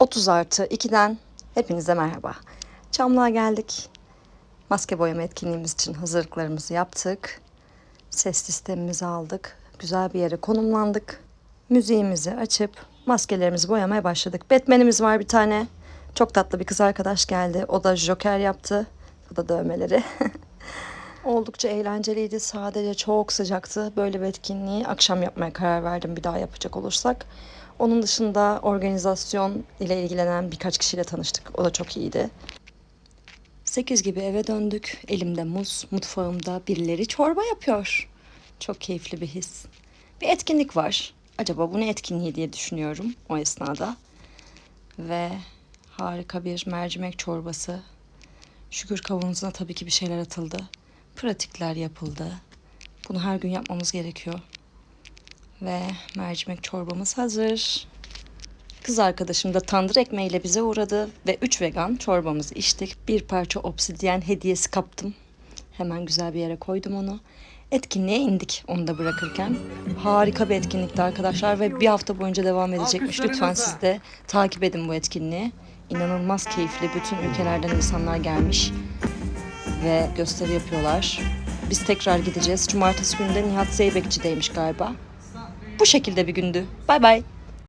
30 artı 2'den hepinize merhaba. Çamlığa geldik. Maske boyama etkinliğimiz için hazırlıklarımızı yaptık. Ses sistemimizi aldık. Güzel bir yere konumlandık. Müziğimizi açıp maskelerimizi boyamaya başladık. Batman'imiz var bir tane. Çok tatlı bir kız arkadaş geldi. O da joker yaptı. Bu da dövmeleri. Oldukça eğlenceliydi. Sadece çok sıcaktı. Böyle bir etkinliği akşam yapmaya karar verdim bir daha yapacak olursak. Onun dışında organizasyon ile ilgilenen birkaç kişiyle tanıştık. O da çok iyiydi. 8 gibi eve döndük. Elimde muz, mutfağımda birileri çorba yapıyor. Çok keyifli bir his. Bir etkinlik var. Acaba bu ne etkinliği diye düşünüyorum o esnada. Ve harika bir mercimek çorbası. Şükür kavanozuna tabii ki bir şeyler atıldı. Pratikler yapıldı. Bunu her gün yapmamız gerekiyor. Ve mercimek çorbamız hazır. Kız arkadaşım da tandır ekmeğiyle bize uğradı ve 3 vegan çorbamızı içtik. Bir parça obsidyen hediyesi kaptım. Hemen güzel bir yere koydum onu. Etkinliğe indik onu da bırakırken. Harika bir etkinlikti arkadaşlar ve bir hafta boyunca devam edecekmiş. Lütfen siz de takip edin bu etkinliği. İnanılmaz keyifli. Bütün ülkelerden insanlar gelmiş ve gösteri yapıyorlar. Biz tekrar gideceğiz. Cumartesi günü de Nihat Zeybekçi'deymiş galiba. Bu şekilde bir gündü. Bay bay.